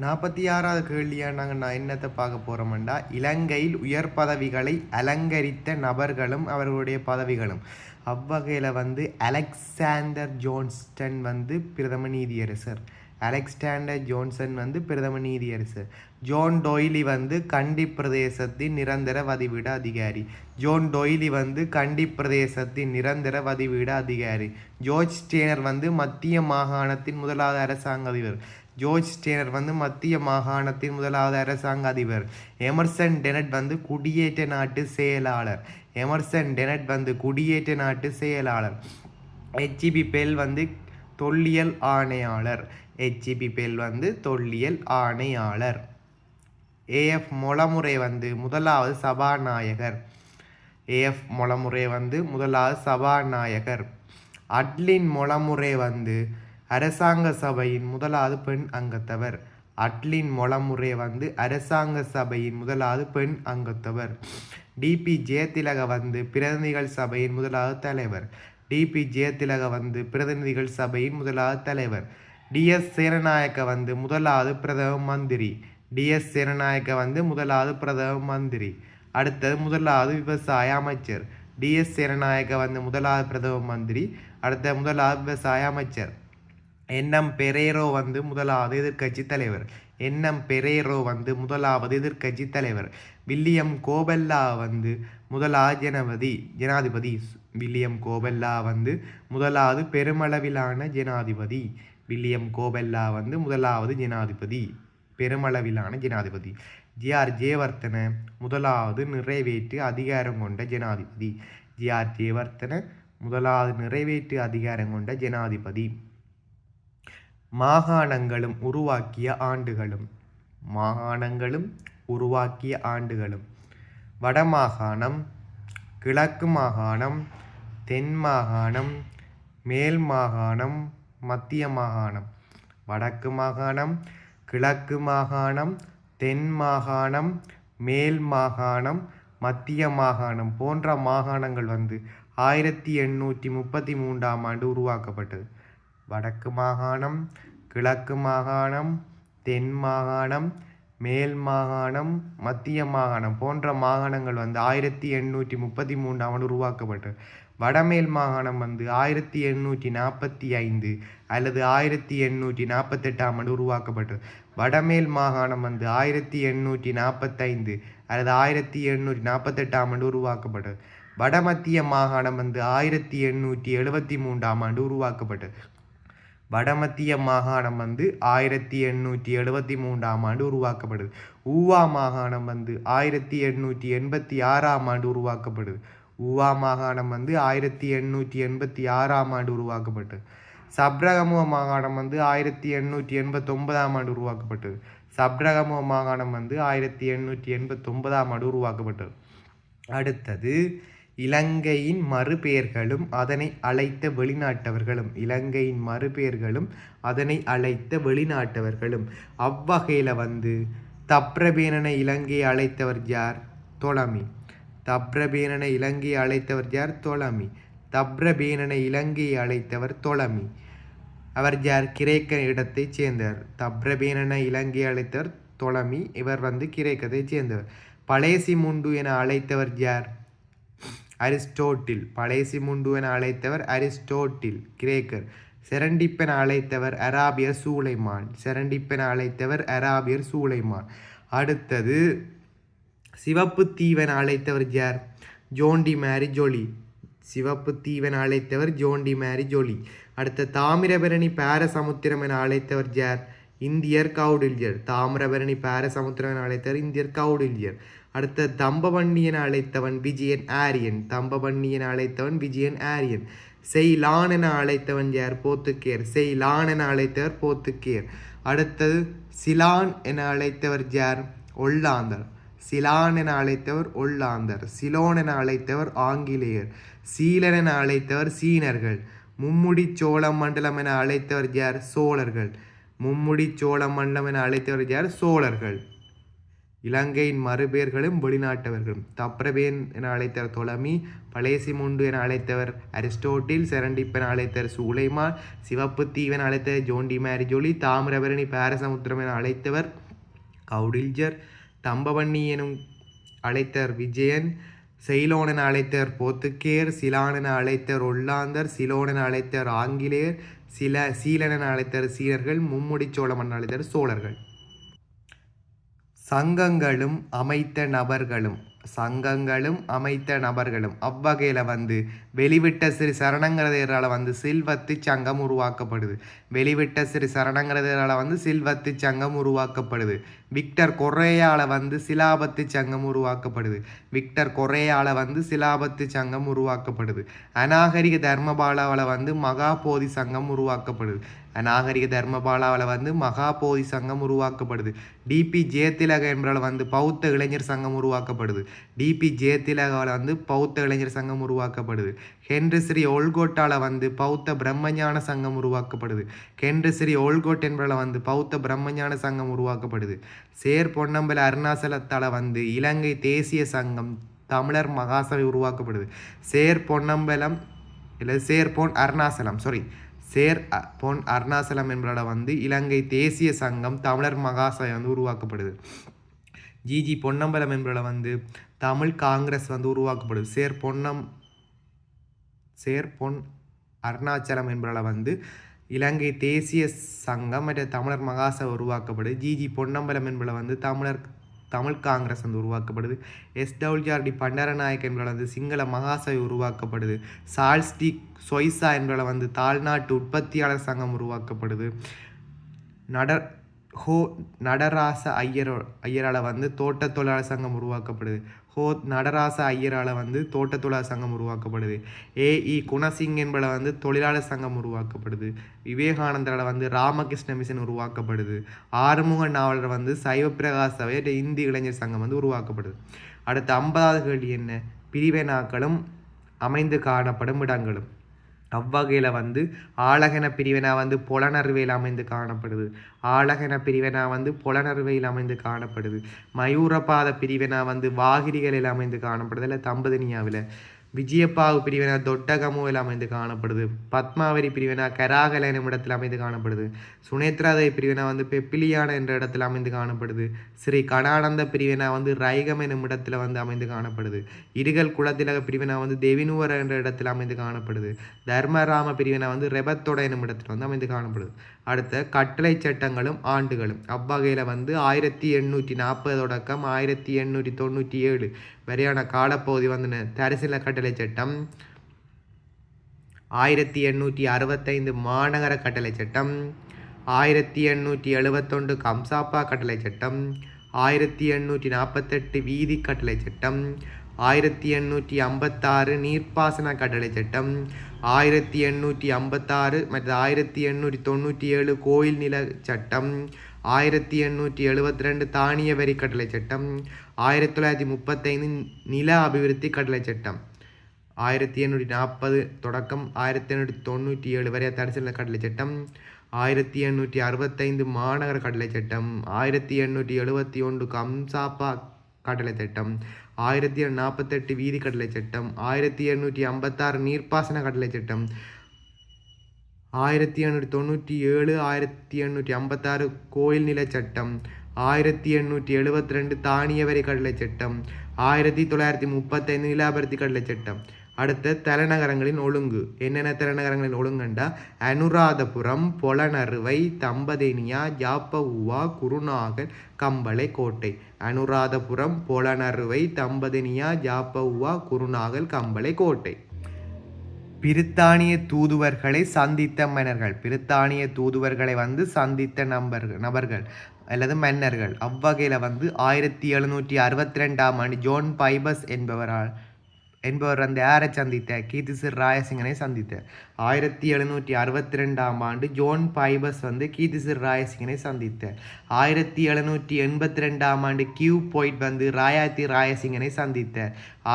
நாற்பத்தி ஆறாவது கேள்வியாக நாங்கள் நான் என்னத்தை பார்க்க போகிறோம்டா இலங்கையில் உயர் பதவிகளை அலங்கரித்த நபர்களும் அவர்களுடைய பதவிகளும். அவ்வகையில் வந்து அலெக்சாண்டர் ஜோன்ஸ்டன் வந்து பிரதம நீதியரசர். அலெக்சாண்டர் ஜோன்சன் வந்து பிரதம நீதியரசர். ஜோன் டொய்லி வந்து கண்டி பிரதேசத்தின் நிரந்தர வதிவிட அதிகாரி. ஜோன் டொய்லி வந்து கண்டி பிரதேசத்தின் நிரந்தர வதிவிட அதிகாரி. ஜோர்ஜ் ஸ்டேனர் வந்து மத்திய மாகாணத்தின் முதலாவது அரசாங்க அதிபர் ஜோர்ஜ் ஸ்டேனர் வந்து மத்திய மாகாணத்தின் முதலாவது அரசாங்க அதிபர். எமர்சன் டெனட் வந்து குடியேற்ற நாட்டு செயலாளர். எமர்சன் டெனட் வந்து குடியேற்ற நாட்டு செயலாளர். ஹெச்இபி பெல் வந்து தொல்லியல் ஆணையாளர். ஹெச்இபி பெல் வந்து தொல்லியல் ஆணையாளர். ஏஎஃப் மொளமுறை வந்து முதலாவது சபாநாயகர். ஏஎஃப் மொளமுறை வந்து முதலாவது சபாநாயகர். அட்லின் மொளமுறை வந்து அரசாங்க சபையின் முதலாவது பெண் அங்கத்தவர். அட்லின் மொளமுறை வந்து அரசாங்க சபையின் முதலாவது பெண் அங்கத்தவர். டிபி ஜெயதிலக வந்து பிரதிநிதிகள் சபையின் முதலாவது தலைவர். டிபி ஜெயதிலக வந்து பிரதிநிதிகள் சபையின் முதலாவது தலைவர். டிஎஸ் சேரநாயக்க வந்து முதலாவது பிரதம மந்திரி. டிஎஸ் சேரநாயக்க வந்து முதலாவது பிரதம மந்திரி. அடுத்தது முதலாவது விவசாய அமைச்சர். டிஎஸ் சேரநாயக்க வந்து முதலாவது பிரதம மந்திரி. அடுத்த முதலாவது விவசாய அமைச்சர். என்எம் பெரேரோ வந்து முதலாவது எதிர்க்கட்சி தலைவர். என்எம் பெரேரோ வந்து முதலாவது எதிர்க்கட்சி தலைவர். வில்லியம் கோபெல்லா வந்து முதலாவது ஜனபதி ஜனாதிபதி. வில்லியம் கோபெல்லா வந்து முதலாவது பெருமளவிலான ஜனாதிபதி. வில்லியம் கோபெல்லா வந்து முதலாவது ஜனாதிபதி. பெருமளவிலான ஜனாதிபதி. ஜிஆர் ஜெயவர்த்தன முதலாவது நிறைவேற்று அதிகாரம் கொண்ட ஜனாதிபதி. ஜிஆர் ஜெயவர்த்தன முதலாவது நிறைவேற்று அதிகாரம் கொண்ட ஜனாதிபதி. மாகாணங்களும் உருவாக்கிய ஆண்டுகளும் மாகாணங்களும் உருவாக்கிய ஆண்டுகளும். வடமாகாணம் கிழக்கு மாகாணம் தென் மாகாணம் மேல் மாகாணம் மத்திய மாகாணம். வடக்கு மாகாணம் கிழக்கு மாகாணம் தென் மாகாணம் மேல் மாகாணம் மத்திய மாகாணம் போன்ற மாகாணங்கள் வந்து ஆயிரத்தி எண்ணூற்றி முப்பத்தி மூன்றாம் ஆண்டு உருவாக்கப்பட்டது. வடக்கு மாகாணம் கிழக்கு மாகாணம் தென் மாகாணம் மேல் மாகாணம் மத்திய மாகாணம் போன்ற மாகாணங்கள் வந்து ஆயிரத்தி எண்ணூற்றி முப்பத்தி மூன்றாம் ஆண்டு உருவாக்கப்பட்டது. வடமேல் மாகாணம் வந்து ஆயிரத்தி எண்ணூற்றி நாற்பத்தி ஐந்து அல்லது ஆயிரத்தி எண்ணூற்றி நாற்பத்தெட்டாம் ஆண்டு உருவாக்கப்பட்டது. வடமேல் மாகாணம் வந்து ஆயிரத்தி எண்ணூற்றி நாற்பத்தைந்து அல்லது ஆயிரத்தி எண்ணூற்றி நாற்பத்தெட்டாம் ஆண்டு உருவாக்கப்பட்டது. வடமத்திய மாகாணம் வந்து ஆயிரத்தி எண்ணூற்றி எழுபத்தி மூன்றாம் ஆண்டு உருவாக்கப்பட்டது. வடமத்திய மாகாணம் வந்து ஆயிரத்தி எண்ணூற்றி எழுபத்தி மூன்றாம் ஆண்டு உருவாக்கப்படுது. ஊவா மாகாணம் வந்து ஆயிரத்தி எண்ணூற்றி எண்பத்தி ஆறாம் ஆண்டு உருவாக்கப்படுது. ஊவா மாகாணம் வந்து ஆயிரத்தி எண்ணூற்றி எண்பத்தி ஆறாம் ஆண்டு உருவாக்கப்பட்டது. சப்ரகமுவ மாகாணம் வந்து ஆயிரத்தி எண்ணூற்றி எண்பத்தொன்பதாம் ஆண்டு உருவாக்கப்பட்டது. சப்ரகமுவ மாகாணம் வந்து ஆயிரத்தி எண்ணூற்றி எண்பத்தொன்பதாம் ஆண்டு உருவாக்கப்பட்டது. அடுத்தது இலங்கையின் மறுபெயர்களும் அதனை அழைத்த வெளிநாட்டவர்களும் இலங்கையின் மறுபெயர்களும் அதனை அழைத்த வெளிநாட்டவர்களும். அவ்வகையில் வந்து தப்ரபேனனை இலங்கையை அழைத்தவர் யார்? தொலமி தப்ரபேனனை இலங்கையை அழைத்தவர் யார்? தொலமி தப்ரபேனனை இலங்கையை அழைத்தவர் தொலமி அவர் யார்? கிரேக்க இடத்தைச் சேர்ந்தவர். தப்ரபேனனை இலங்கையை அழைத்தவர் தொலமி இவர் வந்து கிரேக்கத்தைச் சேர்ந்தவர். பழேசி முண்டு என அழைத்தவர் யார்? அரிஸ்டோட்டில் பழையசி முண்டு என அழைத்தவர் அரிஸ்டோட்டில் கிரேக்கர். செரண்டிப்பென அழைத்தவர் அராபியர் சூளைமான் செரண்டிப்பென அழைத்தவர் அராபியர் சூளைமான் அடுத்தது சிவப்பு தீவென அழைத்தவர் யார்? ஜோண்டி மேரி ஜொலி. சிவப்பு தீவென அழைத்தவர் ஜோண்டி மேரி ஜொலி. அடுத்த தாமிரபரணி பாரசமுத்திரம் என அழைத்தவர் யார்? இந்தியர் கவுடில்யர் தாமிரபரணி பாரசமுத்திரம் என அழைத்தவர் இந்தியர் கவுடில்யர் அடுத்த தம்பவண்ணியன் அழைத்தவன் விஜயன் ஆரியன். தம்பவண்ணியன் அழைத்தவன் விஜயன் ஆரியன். செய்லான் என அழைத்தவன் யார்? போத்துக்கேர் செய்லான் என அழைத்தவர் போத்துக்கேர் அடுத்தது சிலான் என அழைத்தவர் யார்? ஒல்லாந்தர். சிலான் என அழைத்தவர் ஒல்லாந்தர். சிலோன் என அழைத்தவர் ஆங்கிலேயர். சீலன் என அழைத்தவர் சீனர்கள். மும்முடி சோழ மண்டலம் என அழைத்தவர் யார்? சோழர்கள். மும்முடி சோழ மண்டலம் என அழைத்தவர் யார்? சோழர்கள். இலங்கையின் மறுபெயர்களும் வெளிநாட்டவர்களும். தப்ரவேன் என அழைத்தவர் தொலமி பலேசிமுண்டு என அழைத்தவர் அரிஸ்டோட்டில் செரண்டிப் என அழைத்தவர் சூலைமான் சிவப்பு தீவென அழைத்தவர் ஜோண்டி மேரிஜோலி தாமிரபரணி பாரசமுத்திரம் என அழைத்தவர் கவுடில்ஜர் தம்பவண்ணி எனும் அழைத்தவர் விஜயன் செயிலோன் என அழைத்தவர் போத்துக்கேர் சிலான் என அழைத்தவர் ஒல்லாந்தர் சிலோன் என அழைத்தவர் ஆங்கிலேயர் சில சீலன் என அழைத்தவர் சீனர்கள் மும்முடி சோழமன் என அழைத்தவர் சோழர்கள். சங்கங்களும் அமைத்த நபர்களும் சங்கங்களும் அமைத்த நபர்களும் அவ்வகையில் வந்து வெளிவிட்ட சிறு சரணங்கிறதால வந்து சில்வத்து சங்கம் உருவாக்கப்படுது. வெளிவிட்ட சிறு சரணங்கிறதால வந்து சில்வத்து சங்கம் உருவாக்கப்படுது. விக்டர் கொரேயால் வந்து சிலாபத்து சங்கம் உருவாக்கப்படுது. விக்டர் கொரேயால் வந்து சிலாபத்து சங்கம் உருவாக்கப்படுது. அநாகரிக தர்மபாலாவில் வந்து மகாபோதி சங்கம் உருவாக்கப்படுது. அநாகரிக தர்மபாலாவில் வந்து மகாபோதி சங்கம் உருவாக்கப்படுது. டிபி ஜெயதிலக என்பதால் வந்து பௌத்த இளைஞர் சங்கம் உருவாக்கப்படுது. டிபி ஜெயதிலகாவில் வந்து பௌத்த இளைஞர் சங்கம் உருவாக்கப்படுது. ஹென்று ஸ்ரீ ஓல்கோட்டால் வந்து பௌத்த பிரம்மஞான சங்கம் உருவாக்கப்படுது. ஹென்று ஸ்ரீ ஓல்கோட் என்பதால் வந்து பௌத்த பிரம்மஞான சங்கம் உருவாக்கப்படுது. சேர் பொன்னம்பல அருணாசலத்தால் வந்து இலங்கை தேசிய சங்கம் தமிழர் மகாசபை உருவாக்கப்படுது. சேர் பொன்னம்பலம் இல்லை சேர் பொன் அருணாசலம் சாரி சேர் பொன் அருணாசலம் என்பதால் வந்து இலங்கை தேசிய சங்கம் தமிழர் மகாசபை வந்து உருவாக்கப்படுது. ஜிஜி பொன்னம்பலம் என்பதால் வந்து தமிழ் காங்கிரஸ் வந்து உருவாக்கப்படுது. சேர் பொன்னம் சேர் பொன் அருணாச்சலம் என்பதால் வந்து இலங்கை தேசிய சங்கம் மற்ற தமிழர் மகாசபை உருவாக்கப்படுது. ஜிஜி பொன்னம்பலம் என்பதில் வந்து தமிழர் தமிழ் காங்கிரஸ் வந்து உருவாக்கப்படுது. எஸ்டபிள்யூஆர்டி பண்டரநாயக் என்பதில் வந்து சிங்கள மகாசபை உருவாக்கப்படுது. சால்ஸ்டிக் சொய்சா என்பதில் வந்து தாழ்நாட்டு உற்பத்தியாளர் சங்கம் உருவாக்கப்படுது. நடர் ஹோ நடராச ஐயரோ ஐயரால் வந்து தோட்ட தொழிலாளர் சங்கம் உருவாக்கப்படுது. ஹோ நடராச ஐயரால் வந்து தோட்ட தொழிலாளர் சங்கம் உருவாக்கப்படுது. ஏஇ குணசிங் என்பதில் வந்து தொழிலாளர் சங்கம் உருவாக்கப்படுது. விவேகானந்தரால் வந்து ராமகிருஷ்ண மிஷன் உருவாக்கப்படுது. ஆறுமுக நாவலர் வந்து சைவப்பிரகாஷ் சபை இந்தி இளைஞர் சங்கம் வந்து உருவாக்கப்படுது. அடுத்த ஐம்பதாவது கேள்வி என்ன? பிரிவினாக்களும் அமைந்து காணப்படும் இடங்களும். அவ்வகையில் வந்து ஆலகன பிரிவினா வந்து புலனறுவையில் அமைந்து காணப்படுது. ஆலகன பிரிவினா வந்து புலனறுவையில் அமைந்து காணப்படுது. மயூரபாத பிரிவினா வந்து வாகிரிகளில் அமைந்து காணப்படுது. இல்லை தம்பதினியாவில். விஜயப்பாவு பிரிவினா தொட்டகமுவில் அமைந்து காணப்படுது. பத்மாவரி பிரிவினா கராகல என்னும் இடத்தில் அமைந்து காணப்படுது. சுனேத்ராதை பிரிவினா வந்து பெப்பிலியான என்ற இடத்தில் அமைந்து காணப்படுது. ஸ்ரீ கடானந்த பிரிவினா வந்து ரைகம் என்னும் இடத்துல வந்து அமைந்து காணப்படுது. இருகல் குலத்திலக பிரிவினா வந்து தெவினுவர என்ற இடத்தில் அமைந்து காணப்படுது. தர்மராம பிரிவினா வந்து ரெபத்தோட என்னும் இடத்தில் வந்து அமைந்து காணப்படுது. அடுத்த கட்டளை சட்டங்களும் ஆண்டுகளும். அவ்வகையில் வந்து ஆயிரத்தி எண்ணூற்றி நாற்பது தொடக்கம் ஆயிரத்தி எண்ணூற்றி தொண்ணூற்றி ஏழு வரையான காலப்பகுதி வந்து தரிசில கட்டளை சட்டம். ஆயிரத்தி எண்ணூற்றி அறுபத்தைந்து மாநகர கட்டளை சட்டம். ஆயிரத்தி எண்ணூற்றி எழுபத்தொன்று கம்சாப்பா கட்டளை சட்டம். ஆயிரத்தி எண்ணூற்றி நாற்பத்தெட்டு வீதி கட்டளை சட்டம். ஆயிரத்தி எண்ணூற்றி ஐம்பத்தாறு நீர்ப்பாசன கட்டளை சட்டம் ஆயிரத்தி எண்ணூற்றி ஐம்பத்தாறு மற்றும் ஆயிரத்தி எண்ணூற்றி தொண்ணூற்றி ஏழு கோயில் நில சட்டம் ஆயிரத்தி எண்ணூற்றி எழுபத்தி ரெண்டு தானிய வரி கட்டளை சட்டம் ஆயிரத்தி தொள்ளாயிரத்தி முப்பத்தைந்து நில அபிவிருத்தி கட்டளை சட்டம். ஆயிரத்தி எண்ணூற்றி நாற்பது தொடக்கம் ஆயிரத்தி எண்ணூற்றி தொண்ணூற்றி ஏழு வரை தரிசன கடலை சட்டம் ஆயிரத்தி எண்ணூற்றி அறுபத்தைந்து மாநகர கடலை சட்டம் ஆயிரத்தி எண்ணூற்றி எழுபத்தி ஒன்று கம்சாப்பா கடலை திட்டம் ஆயிரத்தி நாற்பத்தெட்டு வீதி கடலை சட்டம் ஆயிரத்தி எண்ணூற்றி ஐம்பத்தாறு நீர்ப்பாசன கடலை சட்டம் ஆயிரத்தி எண்ணூற்றி தொண்ணூற்றி ஏழு ஆயிரத்தி எண்ணூற்றி ஐம்பத்தாறு கோயில் நில சட்டம் ஆயிரத்தி எண்ணூற்றி எழுபத்தி ரெண்டு தானிய வரி கடலை சட்டம் ஆயிரத்தி தொள்ளாயிரத்தி முப்பத்தைந்து நிலாபர்த்தி கடலை சட்டம். அடுத்த தலைநகரங்களின் ஒழுங்கு. என்னென்ன தலைநகரங்களின் ஒழுங்குண்டா? அனுராதபுரம் பொலனறுவை தம்பதேனியா ஜாப்பவுவா குருநாகர் கம்பளை கோட்டை. அனுராதபுரம் பொலனறுவை தம்பதினியா ஜாப்பவுவா குருநாகல் கம்பளை கோட்டை. பிரித்தானிய தூதுவர்களை சந்தித்த மன்னர்கள். பிரித்தானிய தூதுவர்களை வந்து சந்தித்த நம்பர்கள் நபர்கள் அல்லது மன்னர்கள். அவ்வகையில் வந்து ஆயிரத்தி எழுநூற்றி அறுபத்தி ரெண்டாம் ஆண்டு ஜோன் பைபஸ் என்பவரால் என்பவர் வந்து யாரை சந்தித்த? கீர்த்திசிர் ராயசிங்கனை சந்தித்த. ஆயிரத்தி எழுநூற்றி அறுபத்தி ரெண்டாம் ஆண்டு ஜோன் பைபஸ் வந்து கீர்த்திசிர் ராயசிங்கனை சந்தித்தார் ஆயிரத்தி எழுநூற்றி எண்பத்தி ரெண்டாம் ஆண்டு கியூ போயிட் வந்து ராயாத்தி ராயசிங்கனை சந்தித்த.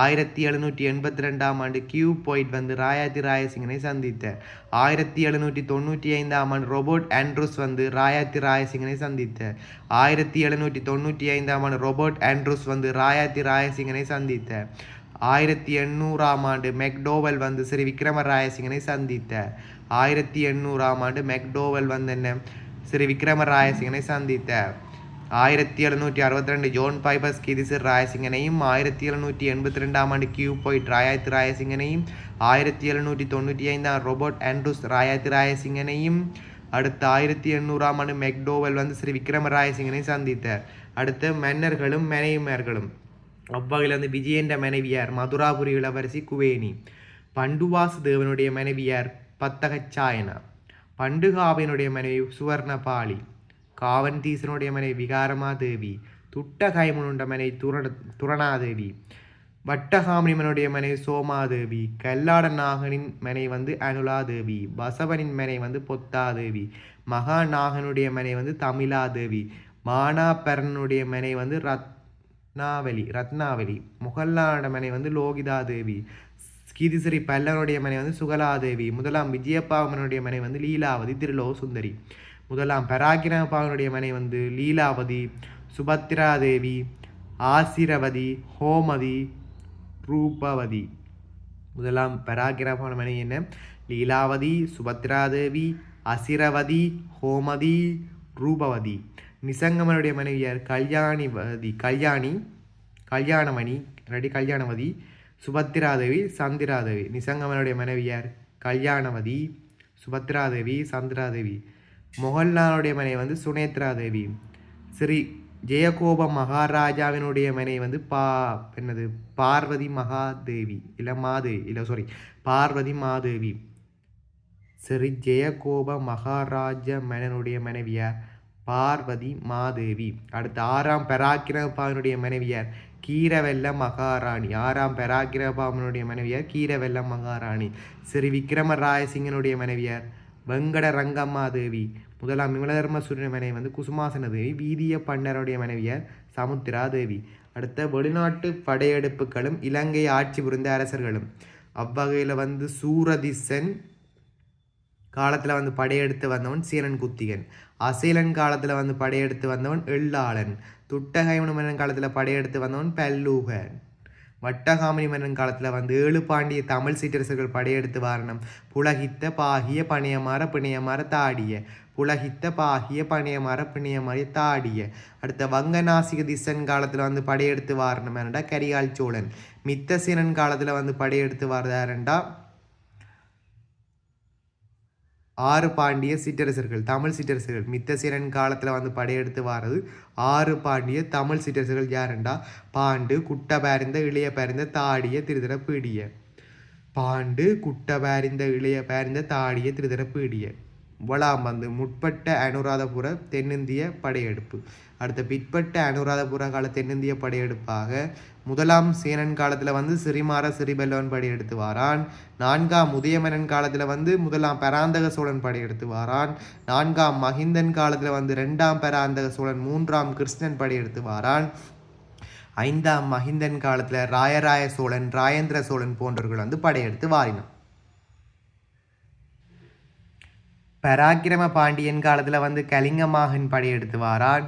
ஆயிரத்தி எழுநூற்றி எண்பத்தி ரெண்டாம் ஆண்டு கியூ போயிட் வந்து ராயாத்தி ராயசிங்கனை சந்தித்தார் ஆயிரத்தி எழுநூற்றி தொண்ணூற்றி ஐந்தாம் ஆண்டு ரொபோட் ஆண்ட்ரூஸ் வந்து ராயாத்தி ராயசிங்கனை சந்தித்த. ஆயிரத்தி எழுநூற்றி தொண்ணூற்றி ஐந்தாம் ஆண்டு ரொபோட் ஆண்ட்ரூஸ் வந்து ராயாத்தி ராயசிங்கனை சந்தித்தார் ஆயிரத்தி எண்ணூறாம் ஆண்டு மெக்டோவல் வந்து ஸ்ரீ விக்ரமராயசிங்கனை சந்தித்த ஆயிரத்தி எண்ணூறாம் ஆண்டு மெக்டோவல் வந்து என்ன? ஸ்ரீ விக்ரமராயசிங்கனை சந்தித்த ஆயிரத்தி எழுநூற்றி அறுபத்தி ரெண்டு ஜோன் பைபஸ் கிதிசிர் ராயசிங்கனையும் ஆயிரத்தி எழுநூற்றி எண்பத்தி ரெண்டாம் ஆண்டு கியூ போயிட் ராயாத்தி ராயசிங்கனையும் ஆயிரத்தி எழுநூற்றி தொண்ணூற்றி ஐந்தாம் ரோபோட் ஆண்ட்ரூஸ் ராயாத்தி ராயசிங்கனையும் அடுத்த ஆயிரத்தி எண்ணூறாம் ஆண்டு மெக்டோவல் வந்து ஸ்ரீ விக்ரமராயசிங்கனை சந்தித்தார். அடுத்து மன்னர்களும் மனைவிமார்களும். அவ்வகையில் வந்து விஜயன்ற மனைவியார் மதுராபுரி இளவரசி குவேணி பண்டுவாசு தேவனுடைய மனைவியார் பத்தகச்சாயனா பண்டுகாவினுடைய மனைவி சுவர்ணபாளி காவந்தீசனுடைய மனைவி விகாரமா தேவி மனைவி துரண துரணாதேவி வட்டகாமினிமனுடைய மனைவி சோமாதேவி கல்லாட நாகனின் மனை வந்து அனுலாதேவி பசவனின் மனை வந்து பொத்தாதேவி மகாநாகனுடைய மனை வந்து தமிழாதேவி மானாபரனுடைய மனை வந்து ரத் ரத்னாவலி ரத்னாவலி முகல்லாட மனை வந்து லோகிதாதேவி. கீதிசிறி பல்லவனுடைய மனை வந்து சுகலாதேவி. முதலாம் விஜயப்பாவனுடைய மனை வந்து லீலாவதி திருலோ சுந்தரி முதலாம் பராக்கிரமபாவனுடைய மனை வந்து லீலாவதி சுபத்ராதேவி ஆசிரவதி ஹோமதி ரூபவதி. முதலாம் பராக்கிரமபாவன மனை என்ன? லீலாவதி சுபத்ராதேவி அசிரவதி ஹோமதி ரூபவதி. நிசங்கமனுடைய மனைவியார் கல்யாணிவதி கல்யாணி கல்யாணமணி ரெடி கல்யாணவதி சுபத்திராதேவி சந்திராதேவி. நிசங்கமனுடைய மனைவியார் கல்யாணவதி சுபத்ராதேவி சந்திராதேவி. மொஹல்லானுடைய மனைவி வந்து சுனேத்ராதேவி. ஸ்ரீ ஜெயகோப மகாராஜாவினுடைய மனைவி வந்து பா என்னது? பார்வதி மகாதேவி இல்லை மாதேவி இல்லை சாரி பார்வதி மாதேவி. ஸ்ரீ ஜெயகோப மகாராஜ மன்னனுடைய மனைவியார் பார்வதி மாதேவி. அடுத்து ஆறாம் பெராக்கிரபாவினுடைய மனைவியார் கீரவெல்ல மகாராணி. ஆறாம் பெராக்கிரபாவனுடைய மனைவியார் கீரவெல்ல மகாராணி. ஸ்ரீ விக்ரம ராயசிங்கனுடைய மனைவியார் வெங்கட ரங்கம்மா தேவி முதலாம் விமலதர்மசூரிய மனைவி வந்து குசுமாசன தேவி வீதிய பண்டருடைய மனைவியார் சமுத்திரா தேவி அடுத்த வெளிநாட்டு படையெடுப்புகளும் இலங்கை ஆட்சி புரிந்த அரசர்களும். அவ்வகையில் வந்து சூரதிசன் காலத்தில் வந்து படையெடுத்து வந்தவன் சீரன் குத்திகன். அசீலன் காலத்தில் வந்து படையெடுத்து வந்தவன் எள்ளாளன். துட்டகைமணி மன்னன் காலத்தில் படையெடுத்து வந்தவன் பல்லூகன். வட்டகாமணி மன்னன் காலத்தில் வந்து ஏழு பாண்டிய தமிழ் சீற்றரசர்கள் படையெடுத்து வாரணம். புலகித்த பாகிய பணியமாற பிணையமாற தாடிய. புலகித்த பாகிய பணியமாற பிணையமாற தாடிய. அடுத்த வங்கநாசிக திசன் காலத்தில் வந்து படையெடுத்து வாரணம். என்னடா கரிகால் சோழன். மித்த சீனன் காலத்தில் வந்து படையெடுத்து வாரதாரண்டா ஆறு பாண்டிய சிற்றரசர்கள் தமிழ் சிற்றரசர்கள். மித்தசீரன் காலத்தில் வந்து படையெடுத்து வாரது ஆறு பாண்டிய தமிழ் சிற்றரசர்கள் யாருண்டா? பாண்டு குட்ட பேரிந்த இளைய பேரிந்த தாடிய திருதர பீடிய. பாண்டு குட்ட பேரிந்த இளைய பேரிந்த தாடிய திருதர பீடிய. இவ்வளாம் முற்பட்ட அனுராதபுர தென்னிந்திய படையெடுப்பு. அடுத்த பிற்பட்ட அனுராதபுர கால தென்னிந்திய படையெடுப்பாக முதலாம் சேனன் காலத்தில் வந்து சிறிமார சிறிபெல்லவன் படையெடுத்து வாரான் நான்காம் உதயமனன் காலத்தில் வந்து முதலாம் பராந்தக சோழன் படையெடுத்து வாரான் நான்காம் மகிந்தன் காலத்தில் வந்து ரெண்டாம் பராந்தக சோழன் மூன்றாம் கிருஷ்ணன் படையெடுத்து வாரான் ஐந்தாம் மகிந்தன் காலத்தில் ராயராய சோழன் ராயேந்திர சோழன் போன்றவர்கள் வந்து படையெடுத்து வாரினான் பராக்கிரம பாண்டியன் காலத்தில் வந்து கலிங்கமாகன் படையெடுத்து வாரான்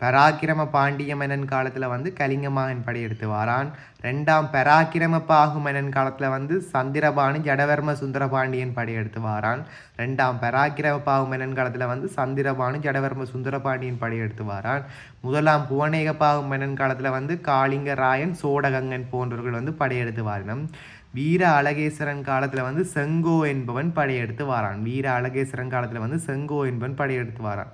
பராக்கிரம பாண்டிய மன்னன் காலத்தில் வந்து கலிங்கமாகன் படையெடுத்து வாரான் ரெண்டாம் பராக்கிரம பாகு மன்னன் காலத்தில் வந்து சந்திரபாணி ஜடவர்ம சுந்தரபாண்டியன் படையெடுத்து வாரான் ரெண்டாம் பராக்கிரம பாகு மன்னன் காலத்தில் வந்து சந்திரபாணி ஜடவர்ம சுந்தரபாண்டியன் படையெடுத்து வாரான் முதலாம் புவனேக பாகு மன்னன் காலத்தில் வந்து காளிங்கராயன் சோடகங்கன் போன்றவர்கள் வந்து படையெடுத்து வாரினம் வீர அழகேஸ்வரன் காலத்தில் வந்து செங்கோ என்பவன் படையெடுத்து வாரான். வீர அழகேஸ்வரன் காலத்தில் வந்து செங்கோ என்பவன் படையெடுத்து வாரான்.